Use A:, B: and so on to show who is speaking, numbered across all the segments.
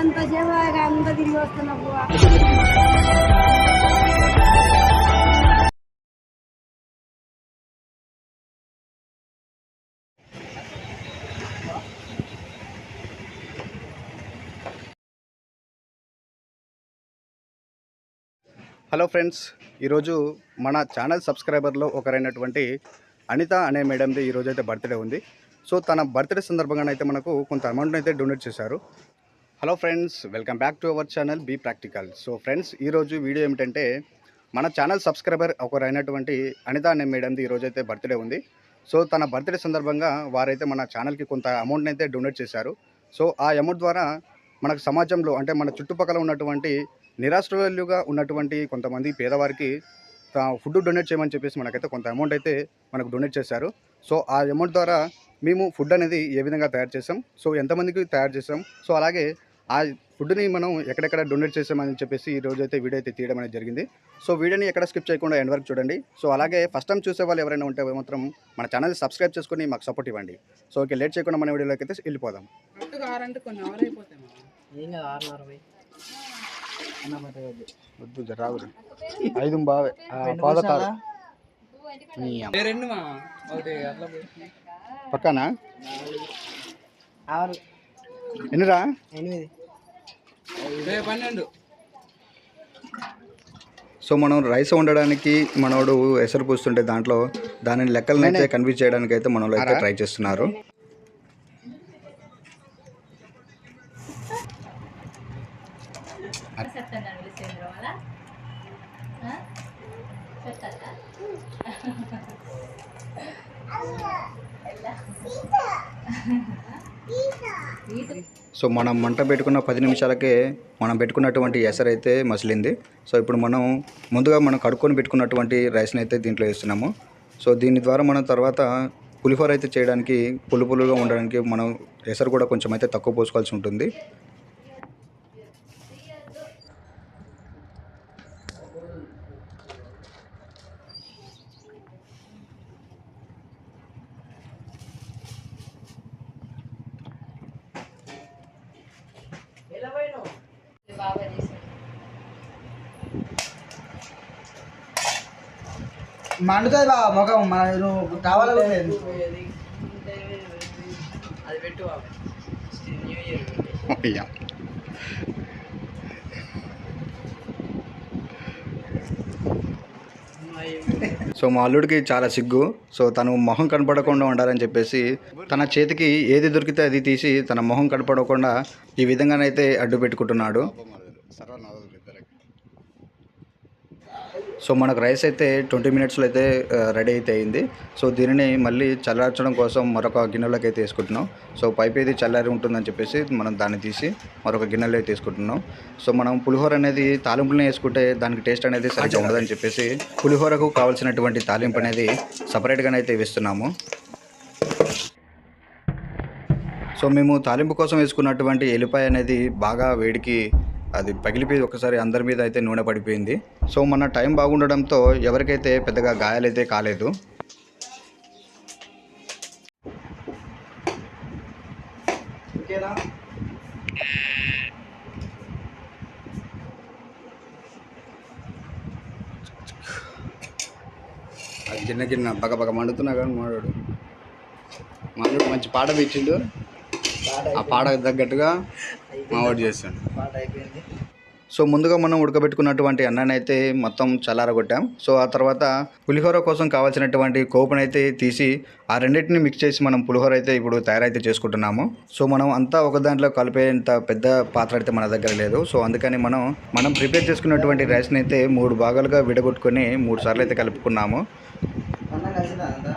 A: ఎంతసేపు ఆగి అంత తిరిగి వస్తున్నా
B: హలో ఫ్రెండ్స్ ఈరోజు మన ఛానల్ సబ్స్క్రైబర్లో ఒకరైనటువంటి అనిత అనే మేడంది ఈరోజు అయితే బర్త్డే ఉంది. సో తన బర్త్డే సందర్భంగా అయితే మనకు కొంత అమౌంట్ అయితే డొనేట్ చేశారు. Hello friends welcome back to our channel be practical. So friends ఈరోజు వీడియో ఏమిటంటే మన ఛానల్ సబ్స్క్రైబర్ ఒకరైనటువంటి అనిత అనే మేడంది ఈరోజు అయితే బర్త్డే ఉంది. సో తన బర్త్డే సందర్భంగా వారైతే మన ఛానల్కి కొంత అమౌంట్ని అయితే డొనేట్ చేశారు. సో ఆ అమౌంట్ ద్వారా మనకు సమాజంలో అంటే మన చుట్టుపక్కల ఉన్నటువంటి నిరాశ్రయులుగా ఉన్నటువంటి కొంతమంది పేదవారికి ఫుడ్ డొనేట్ చేయమని చెప్పేసి మనకైతే కొంత అమౌంట్ అయితే మనకు డొనేట్ చేశారు. సో ఆ అమౌంట్ ద్వారా మేము ఫుడ్ అనేది ఏ విధంగా తయారు చేసాం సో ఎంతమందికి తయారు చేసాం సో అలాగే ఆ ఫుడ్ని మనం ఎక్కడెక్కడ డొనేట్ చేసామని చెప్పేసి ఈ రోజు అయితే వీడియో అయితే తీయడం అనేది జరిగింది. సో వీడియోని ఎక్కడ స్కిప్ చేయకుండా ఎండ్ వరకు చూడండి. సో అలాగే ఫస్ట్ టైం చూసే వాళ్ళు ఎవరైనా ఉంటే మాత్రం మన ఛానల్ సబ్స్క్రైబ్ చేసుకొని మాకు సపోర్ట్ ఇవ్వండి. సో ఓకే లేట్ చేయకుండా మన వీడియోలోకి అయితే వెళ్ళిపోదాం.
C: వద్దు.
B: ఐదు బావే. పాదతారు. పక్కన?
C: ఆరు.
B: ఎన్నిరా?
D: పన్నెండు.
B: సో మనం రైస్ వండడానికి మనోడు ఎసరు పూస్తుంటే దాంట్లో దానిని లెక్కలను అయితే కన్విన్స్ చేయడానికి అయితే మనోళ్ళు అయితే ట్రై చేస్తున్నారు. సో మనం మంట పెట్టుకున్న పది నిమిషాలకే మనం పెట్టుకున్నటువంటి ఎసరు అయితే మసిలింది. సో ఇప్పుడు మనం ముందుగా మనం కడుక్కొని పెట్టుకున్నటువంటి రైస్ని అయితే దీంట్లో వేస్తున్నాము. సో దీని ద్వారా మనం తర్వాత పులిహోర అయితే చేయడానికి పులుపులుగా ఉండడానికి మనం ఎసరు కూడా కొంచెం అయితే తక్కువ పోసుకోవాల్సి ఉంటుంది.
C: మండుతుంది బా ముఖం మన లేదు
D: అది పెట్టు బాబు. న్యూ ఇయర్
B: సో మా అల్లుడికి చాలా సిగ్గు. సో తను మొహం కనపడకుండా ఉండాలని చెప్పేసి తన చేతికి ఏది దొరికితే అది తీసి తన మొహం కనపడకుండా ఈ విధంగానైతే అడ్డు పెట్టుకుంటున్నాడు సో మనకు రైస్ అయితే ట్వంటీ మినిట్స్లో అయితే రెడీ అయితే అయింది. సో దీనిని మళ్ళీ చల్లార్చడం కోసం మరొక గిన్నెలోకి అయితే తీసుకుంటున్నాం. సో పైపు ఏది చల్లారి ఉంటుందని చెప్పేసి మనం దాన్ని తీసి మరొక గిన్నెలో అయితే తీసుకుంటున్నాం. సో మనం పులిహోర అనేది తాలింపులనే వేసుకుంటే దానికి టేస్ట్ అనేది సరిగ్గా ఉండదని చెప్పేసి పులిహోరకు కావాల్సినటువంటి తాలింపు అనేది సపరేట్గానే అయితే వేస్తున్నాము. సో మేము తాలింపు కోసం వేసుకున్నటువంటి ఎల్లిపాయ అనేది బాగా వేడికి అది పగిలిపోయి ఒకసారి అందరి మీద అయితే నూనె పడిపోయింది. సో మన టైం బాగుండడంతో ఎవరికైతే పెద్దగా గాయాలైతే కాలేదు.
C: ఓకేనా
B: అది చిన్న చిన్న బగ బగ మండుతున్నా కానీ మాడు మాడు మంచి పాట పెట్టిండు. ఆ పాటకు తగ్గట్టుగా మావాడు చేస్తాడు. సో ముందుగా మనం ఉడకబెట్టుకున్నటువంటి అన్నాన్ని అయితే మొత్తం చల్లారగొట్టాం. సో ఆ తర్వాత పులిహోర కోసం కావాల్సినటువంటి కోపునైతే తీసి ఆ రెండింటిని మిక్స్ చేసి మనం పులిహోర అయితే ఇప్పుడు తయారైతే చేసుకుంటున్నాము. సో మనం అంతా ఒక దాంట్లో కలిపేంత పెద్ద పాత్ర అయితే మన దగ్గర లేదు. సో అందుకని మనం మనం ప్రిపేర్ చేసుకున్నటువంటి రైస్ని అయితే మూడు భాగాలుగా విడగొట్టుకొని మూడు సార్లు అయితే కలుపుకున్నాము
C: అన్న కలిసిందా అంతా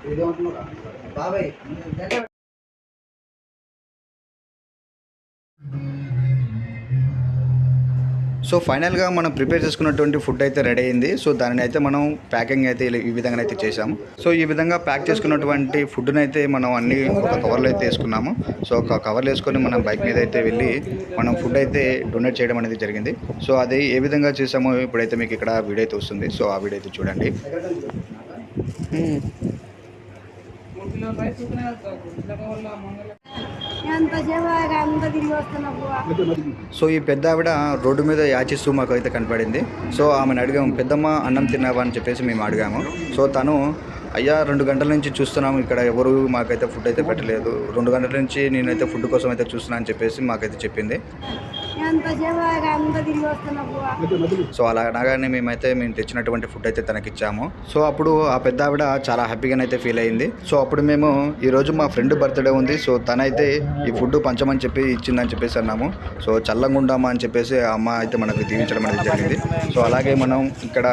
C: ఇదేమంటున్నారా బాబాయ్
B: సో ఫైనల్గా మనం ప్రిపేర్ చేసుకున్నటువంటి ఫుడ్ అయితే రెడీ అయింది. సో దానిని అయితే మనం ప్యాకింగ్ అయితే ఈ విధంగా అయితే చేసాము సో ఈ విధంగా ప్యాక్ చేసుకున్నటువంటి ఫుడ్ని అయితే మనం అన్ని ఒక కవర్లో అయితే వేసుకున్నాము. సో ఒక కవర్లో వేసుకొని మనం బైక్ మీద అయితే వెళ్ళి మనం ఫుడ్ అయితే డొనేట్ చేయడం అనేది జరిగింది. సో అది ఏ విధంగా చేసామో ఇప్పుడైతే మీకు ఇక్కడ వీడియో అయితే వస్తుంది. సో ఆ వీడియో అయితే చూడండి. సో ఈ పెద్ద ఆవిడ రోడ్డు మీద యాచిస్తూ మాకు అయితే కనపడింది. సో ఆమెను అడిగాము పెద్దమ్మ అన్నం తిన్నావా? అని చెప్పేసి మేము అడిగాము. సో తను అయ్యా రెండు గంటల నుంచి చూస్తున్నాము ఇక్కడ ఎవరు మాకైతే ఫుడ్ అయితే పెట్టలేదు. రెండు గంటల నుంచి నేనైతే ఫుడ్ కోసం అయితే చూస్తున్నాను అని చెప్పేసి మాకైతే చెప్పింది. సో అలా అనగానే మేమైతే మేము తెచ్చినటువంటి ఫుడ్ అయితే తనకి ఇచ్చాము సో అప్పుడు ఆ పెద్ద ఆవిడ చాలా హ్యాపీగానైతే ఫీల్ అయింది. సో అప్పుడు మేము ఈరోజు మా ఫ్రెండ్ బర్త్డే ఉంది. సో తనైతే ఈ ఫుడ్ పంచమని చెప్పి ఇచ్చిందని చెప్పేసి అన్నాము. సో చల్లంగుండమా అని చెప్పేసి ఆ అమ్మ అయితే మనకు దీవించడం అనేది జరిగింది. సో అలాగే మనం ఇక్కడ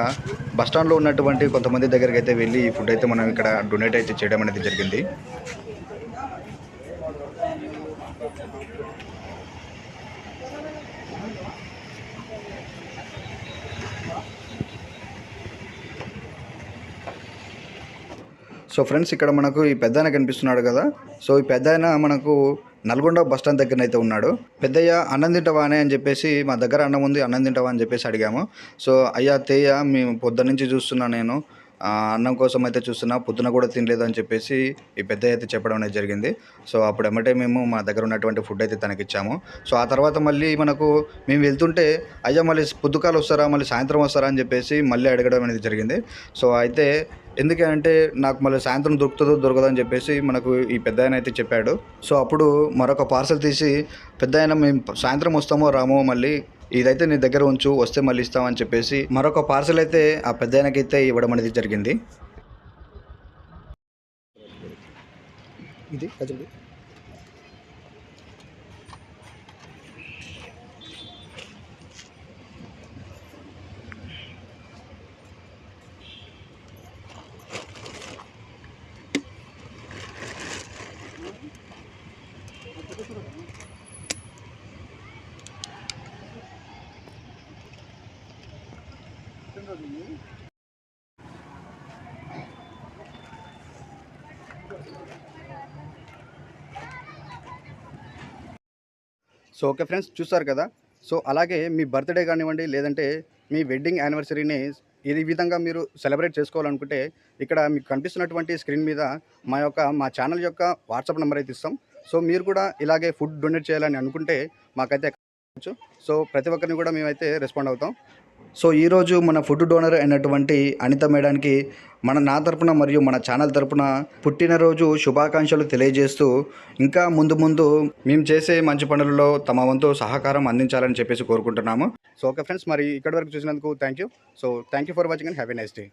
B: బస్ స్టాండ్లో ఉన్నటువంటి కొంతమంది దగ్గరికి అయితే వెళ్ళి ఈ ఫుడ్ అయితే మనం ఇక్కడ డొనేట్ అయితే చేయడం అనేది జరిగింది. సో ఫ్రెండ్స్ ఇక్కడ మనకు ఈ పెద్ద కనిపిస్తున్నాడు కదా. సో ఈ పెద్ద మనకు నల్గొండ బస్ స్టాండ్ దగ్గర అయితే ఉన్నాడు. పెద్దయ్య అన్నం తింటావా అని చెప్పేసి మా దగ్గర అన్నం ఉంది అన్నం తింటావా? అని చెప్పేసి అడిగాము. సో అయ్యా తేయ మేము పొద్దు నుంచి చూస్తున్నా నేను. అన్నం కోసం అయితే చూస్తున్నా పొద్దున కూడా తినలేదు అని చెప్పేసి ఈ పెద్ద అయితే చెప్పడం అనేది జరిగింది. సో అప్పుడు ఎమ్మటే మేము మా దగ్గర ఉన్నటువంటి ఫుడ్ అయితే తనకి ఇచ్చాము సో ఆ తర్వాత మళ్ళీ మనకు మేము వెళ్తుంటే అయ్యా మళ్ళీ పొద్దుకాలు వస్తారా? మళ్ళీ సాయంత్రం వస్తారా? అని చెప్పేసి మళ్ళీ అడగడం అనేది జరిగింది. సో అయితే ఎందుకంటే నాకు మళ్ళీ సాయంత్రం దొరుకుతుందో దొరకదని చెప్పేసి మనకు ఈ పెద్ద ఆయన అయితే చెప్పాడు. సో అప్పుడు మరొక పార్సల్ తీసి పెద్ద ఆయన మేము సాయంత్రం వస్తామో రామో మళ్ళీ ఇదైతే నీ దగ్గర ఉంచు వస్తే మళ్ళీ ఇస్తామని చెప్పేసి మరొక పార్సల్ అయితే ఆ పెద్ద ఆయనకైతే ఇవ్వడం అనేది జరిగింది. ఇది సో ఓకే ఫ్రెండ్స్ చూస్తారు కదా? సో అలాగే మీ బర్త్డే కానివ్వండి లేదంటే మీ వెడ్డింగ్ యానివర్సరీని ఈ విధంగా మీరు సెలబ్రేట్ చేసుకోవాలనుకుంటే ఇక్కడ మీకు కనిపిస్తున్నటువంటి స్క్రీన్ మీద మా యొక్క మా ఛానల్ యొక్క వాట్సాప్ నెంబర్ అయితే ఇస్తాం. సో మీరు కూడా ఇలాగే ఫుడ్ డొనేట్ చేయాలని అనుకుంటే మాకైతే కావచ్చు. సో ప్రతి ఒక్కరిని కూడా మేమైతే రెస్పాండ్ అవుతాం. సో ఈరోజు మన ఫుడ్ డోనర్ అయినటువంటి అనిత మేడానికి మన నా తరపున మరియు మన ఛానల్ తరపున పుట్టినరోజు శుభాకాంక్షలు తెలియజేస్తూ ఇంకా ముందు ముందు మేము చేసే మంచి పనులలో తమ వంతు సహకారం అందించాలని చెప్పేసి కోరుకుంటున్నాము. సో ఓకే ఫ్రెండ్స్ మరి ఇక్కడి వరకు చూసినందుకు thank you so thank you for watching and happy nice day